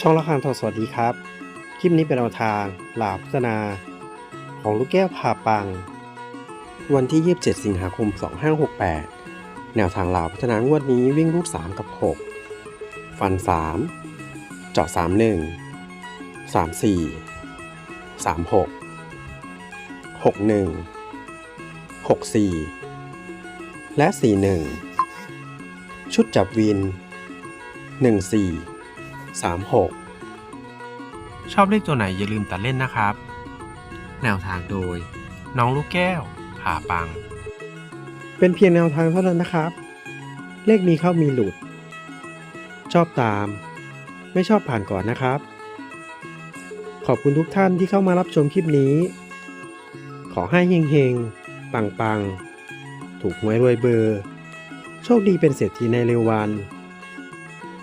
ช่องละครทอสวัสดีครับ คลิปนี้เป็นแนวทางหลาพัฒนา ของลูกแก้วผ่าปัง วันที่ 27 สิงหาคม 2568 แนวทางหลาพัฒนางวดนี้วิ่งรูด3กับ 6 ฟัน 3 เจาะ 31 34 36 61 64 และ 41 ชุดจับวิน 14 36 ชอบเลขตัวไหนอย่าลืมตัดเล่นนะครับ แนวทางโดย น้องลูกแก้วผ่าปัง เป็นเพียงแนวทางเท่านั้นนะครับ เลขมีเข้ามีหลุด ชอบตาม ไม่ชอบผ่านก่อนนะครับ ขอบคุณทุกท่านที่เข้ามารับชมคลิปนี้ ขอให้เฮงๆ ปังๆ ถูกหวยรวยเบอร์ โชคดีเป็นเศรษฐีในเร็ววัน